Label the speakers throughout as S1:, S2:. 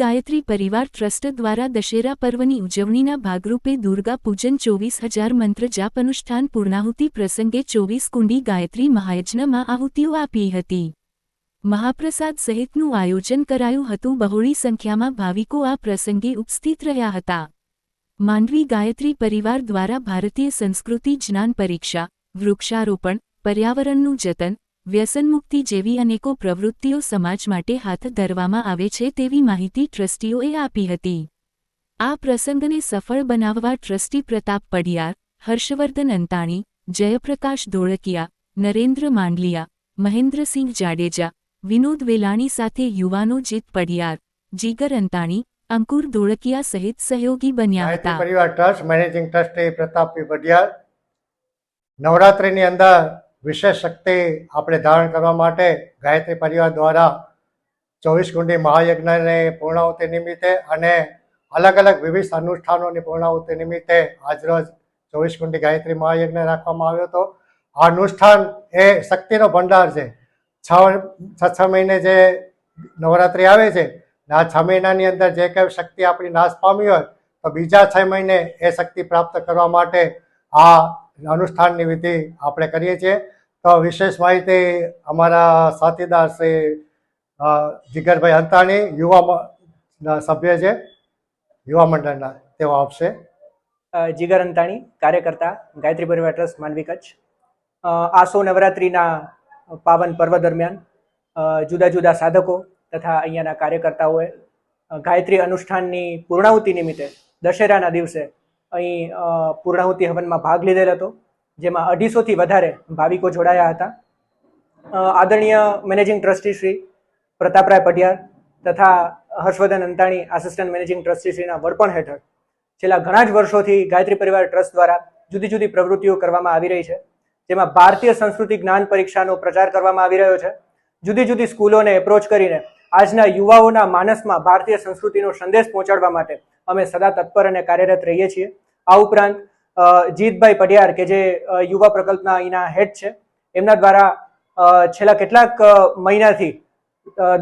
S1: ગાયત્રી પરિવાર ટ્રસ્ટ દ્વારા દશેરા પર્વની ઉજવણીના ભાગરૂપે દુર્ગા પૂજન ચોવીસ હજાર મંત્ર જાપ અનુષ્ઠાન પૂર્ણાહુતિ પ્રસંગે ચોવીસ કુંડી ગાયત્રી મહાયજ્ઞમાં આહુતિઓ આપી હતી. મહાપ્રસાદ સહિતનું આયોજન કરાયું હતું. બહોળી સંખ્યામાં ભાવિકો આ પ્રસંગે ઉપસ્થિત રહ્યા હતા. માંડવી ગાયત્રી પરિવાર દ્વારા ભારતીય સંસ્કૃતિ જ્ઞાન પરીક્ષા, વૃક્ષારોપણ, પર્યાવરણનું જતન વ્યસનમુક્તિ જેવી અનેકો પ્રવૃત્તિઓ સમાજ માટે હાથ ધરવામાં આવે છે તેવી માહિતી ટ્રસ્ટીઓએ આપી હતી. આ પ્રસંગને સફળ બનાવવા ટ્રસ્ટી પ્રતાપ પડિયાર હર્ષવર્ધન અંતાણી જયપ્રકાશ ધોળકિયા નરેન્દ્ર માંડલિયા મહેન્દ્રસિંહ જાડેજા વિનોદ વેલાણી સાથે યુવાનો જીત પડિયાર જીગર અંતાણી અંકુર ધોળકિયા સહિત સહયોગી બન્યા હતા.
S2: પરિવાર trust managing trustee Pratapbhai Padiyar નવરાત્રિની અંદર વિશેષ શક્તિ આપણે ધારણ કરવા માટે ગાયત્રી પરિવાર દ્વારા ચોવીસ કુંડી મહાયજ્ઞને પૂર્ણાહુતિ નિમિત્તે અને અલગ અલગ વિવિધ અનુષ્ઠાનોની પૂર્ણાહુતિ નિમિત્તે આજરોજ ચોવીસ કુંડી ગાયત્રી મહાયજ્ઞ રાખવામાં આવ્યો હતો. આ અનુષ્ઠાન એ શક્તિનો ભંડાર છે. છ છ છ મહિને જે નવરાત્રિ આવે છે આ છ મહિનાની અંદર જે કંઈ શક્તિ આપણી નાશ પામી હોય, તો બીજા છ મહિને એ શક્તિ પ્રાપ્ત કરવા માટે આ અનુષ્ઠાનની વિધિ આપણે કરીએ છીએ. તો વિશેષ માહિતી અમારા સાથીદાર શ્રી જીગરભાઈ હંતાણી યુવા સભ્ય છે. યુવા મંડળના તેઓ આપશે.
S3: જીગર અંતાણી, કાર્યકર્તા, ગાયત્રી પરિવાર ટ્રસ્ટ માંડવી કચ્છ. આસો નવરાત્રિના પાવન પર્વ દરમિયાન જુદા જુદા સાધકો તથા અહીંયાના કાર્યકર્તાઓએ ગાયત્રી અનુષ્ઠાનની પૂર્ણાહુતિ નિમિત્તે દશેરાના દિવસે અહીં પૂર્ણાહુતિ હવનમાં ભાગ લીધેલ હતો, જેમાં અઢીસોથી વધારે ભાવિકો જોડાયા હતા. આદરણીય મેનેજિંગ ટ્રસ્ટી શ્રી પ્રતાપરાય પઢિયાર તથા Harshvardhan Antani, assistant managing trustee શ્રીના વડપણ હેઠળ. છેલ્લા ઘણા જ વર્ષોથી ગાયત્રી પરિવાર ટ્રસ્ટ દ્વારા જુદી જુદી પ્રવૃત્તિઓ કરવામાં આવી રહી છે, જેમાં ભારતીય સંસ્કૃતિ જ્ઞાન પરીક્ષાનો પ્રચાર કરવામાં આવી રહ્યો છે. જુદી જુદી સ્કૂલોને એપ્રોચ કરીને આજના યુવાઓના માનસમાં ભારતીય સંસ્કૃતિનો સંદેશ પહોંચાડવા માટે અમે સદા તત્પર અને કાર્યરત રહીએ છીએ. આ ઉપરાંત જીતભાઈ પઢિયાર કે જે યુવા પ્રકલ્પના અહીંના હેડ છે, એમના દ્વારા છેલ્લા કેટલાક મહિનાથી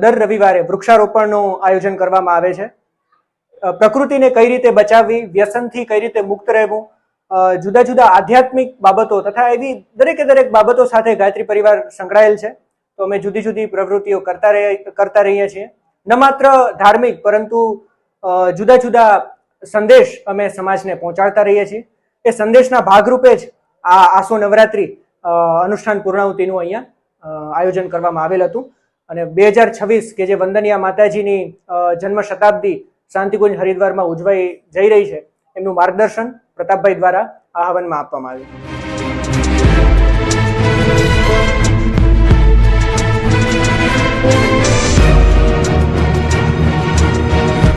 S3: દર રવિવારે વૃક્ષારોપણનું આયોજન કરવામાં આવે છે. પ્રકૃતિને કઈ રીતે બચાવવી, વ્યસનથી કઈ રીતે મુક્ત રહેવું જુદા જુદા આધ્યાત્મિક બાબતો તથા એવી દરેકે દરેક બાબતો સાથે ગાયત્રી પરિવાર સંકળાયેલ છે. તો અમે જુદી જુદી પ્રવૃત્તિઓ કરતા કરતા રહીએ છીએ. ન માત્ર ધાર્મિક, પરંતુ જુદા જુદા સંદેશ અમે સમાજને પહોંચાડતા રહીએ છીએ. એ સંદેશના ભાગરૂપે જ આ આસો નવરાત્રિ અનુષ્ઠાન પૂર્ણાહુતિનું અહીંયા આયોજન કરવામાં આવેલ હતું. અને બે હજાર છવ્વીસ, કે જે વંદનિયા માતાજીની જન્મ શતાબ્દી શાંતિકુંજ હરિદ્વારમાં ઉજવાઈ જઈ રહી છે, એમનું માર્ગદર્શન પ્રતાપભાઈ દ્વારા આ હવનમાં આપવામાં આવ્યું.